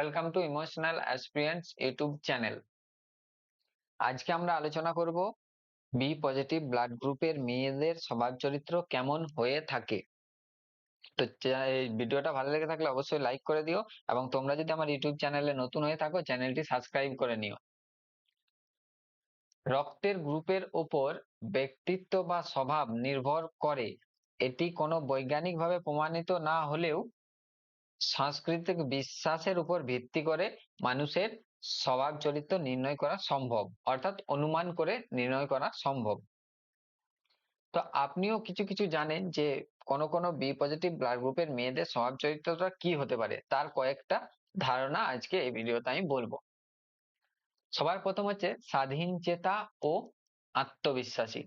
Welcome to emotional experience YouTube channel আজকে আমরা আলোচনা করব বি পজিটিভ ব্লাড গ্রুপের মেয়েদের স্বভাব চরিত্র কেমন হয়ে থাকে। তো এই ভিডিওটা ভালো লেগে থাকলে অবশ্যই লাইক করে দিও এবং তোমরা যদি আমার ইউটিউব চ্যানেলে নতুন হয়ে থাকো চ্যানেলটি সাবস্ক্রাইব করে নিও। রক্তের গ্রুপের ওপর ব্যক্তিত্ব বা স্বভাব নির্ভর করে। এটি কোনো বৈজ্ঞানিকভাবে প্রমাণিত না হলেও সাংস্কৃতিক বিশ্বাসের উপর ভিত্তি করে মানুষের স্বভাব চরিত্র নির্ণয় করা সম্ভব, অর্থাৎ অনুমান করে নির্ণয় করা সম্ভব। তো আপনিও কিছু কিছু জানেন যে কোন কোন বি পজিটিভ ব্লাড গ্রুপের মেয়েদের স্বভাব চরিত্রটা কি হতে পারে? তার কয়েকটা ধারণা আজকে এই ভিডিওতে আমি বলব। সবার প্রথম হচ্ছে স্বাধীন চেতা ও আত্মবিশ্বাসী।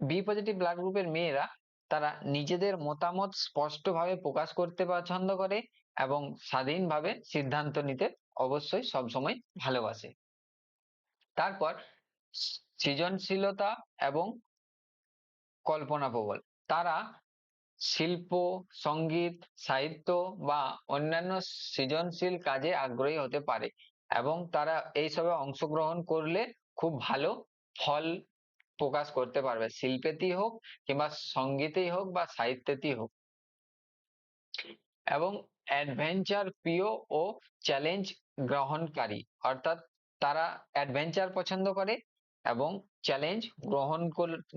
বি পজিটিভ ব্লাড গ্রুপের মেয়েরা তারা নিজেদের মতামত স্পষ্টভাবে প্রকাশ করতে পছন্দ করে এবং স্বাধীনভাবে সিদ্ধান্ত নিতে অবশ্যই সবসময় ভালোবাসে। তারপর সৃজনশীলতা এবং কল্পনাপ্রবল তারা শিল্প, সংগীত, সাহিত্য বা অন্যান্য সৃজনশীল কাজে আগ্রহী হতে পারে এবং তারা এইসবে অংশগ্রহণ করলে খুব ভালো ফল প্রকাশ করতে পারবে। শিল্পেতেই হোক কিংবা সঙ্গীতেই হোক বা সাহিত্যেতেই হোক। এবং অ্যাডভেঞ্চার প্রিয় ও চ্যালেঞ্জ গ্রহণকারী। অর্থাৎ তারা অ্যাডভেঞ্চার পছন্দ করে এবং চ্যালেঞ্জ গ্রহণ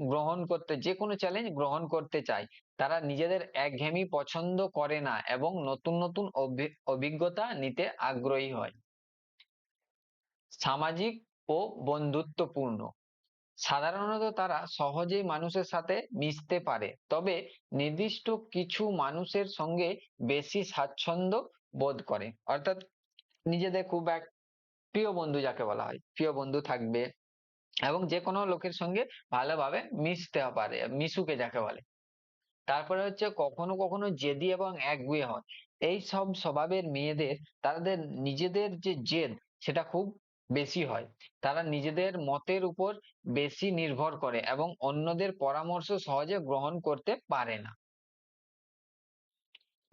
গ্রহণ করতে, যে কোনো চ্যালেঞ্জ গ্রহণ করতে চায়। তারা নিজেদের একঘেয়েমি পছন্দ করে না এবং নতুন নতুন অভি- অভিজ্ঞতা নিতে আগ্রহী হয়। সামাজিক ও বন্ধুত্বপূর্ণ। সাধারণত তারা সহজেই মানুষের সাথে মিশতে পারে। তবে নির্দিষ্ট কিছু মানুষের সঙ্গে বেশি স্বাচ্ছন্দ্য বোধ করে। অর্থাৎ নিজেদের খুব এক প্রিয় বন্ধু যাকে বলা হয়, প্রিয় বন্ধু থাকবে এবং যে কোনো লোকের সঙ্গে ভালোভাবে মিশতে পারে, মিশুকে যাকে বলে। তারপরে হচ্ছে কখনো কখনো জেদি এবং একগুঁয়ে হয় এই সব স্বভাবের মেয়েদের, তাদের নিজেদের যে জেদ, সেটা খুব বেশি হয়। তারা নিজেদের মতের উপর বেশি নির্ভর করে এবং অন্যদের পরামর্শ সহজে গ্রহণ করতে পারে না।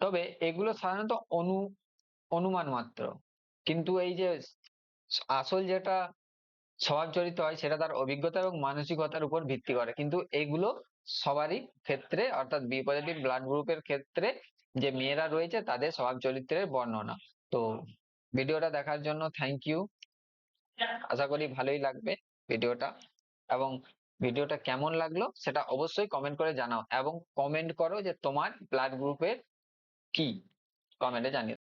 তবে এগুলো সাধারণত অনু, অনুমান মাত্র। কিন্তু এই যে আসল যেটা স্বভাব চরিত্র হয় সেটা তার অভিজ্ঞতা এবং মানসিকতার উপর ভিত্তি করে। কিন্তু এগুলো সবারই ক্ষেত্রে অর্থাৎ বি পজিটিভ ব্লাড গ্রুপের ক্ষেত্রে যে মেয়েরা রয়েছে তাদের স্বভাব চরিত্রের বর্ণনা। তো, ভিডিওটা দেখার জন্য থ্যাংক ইউ আশা করি ভালোই লাগবে ভিডিওটা। এবং ভিডিওটা কেমন লাগল সেটা অবশ্যই কমেন্ট করে জানাও এবং কমেন্ট করো যে তোমার ব্লাড গ্রুপের কি? কমেন্টে জানিও।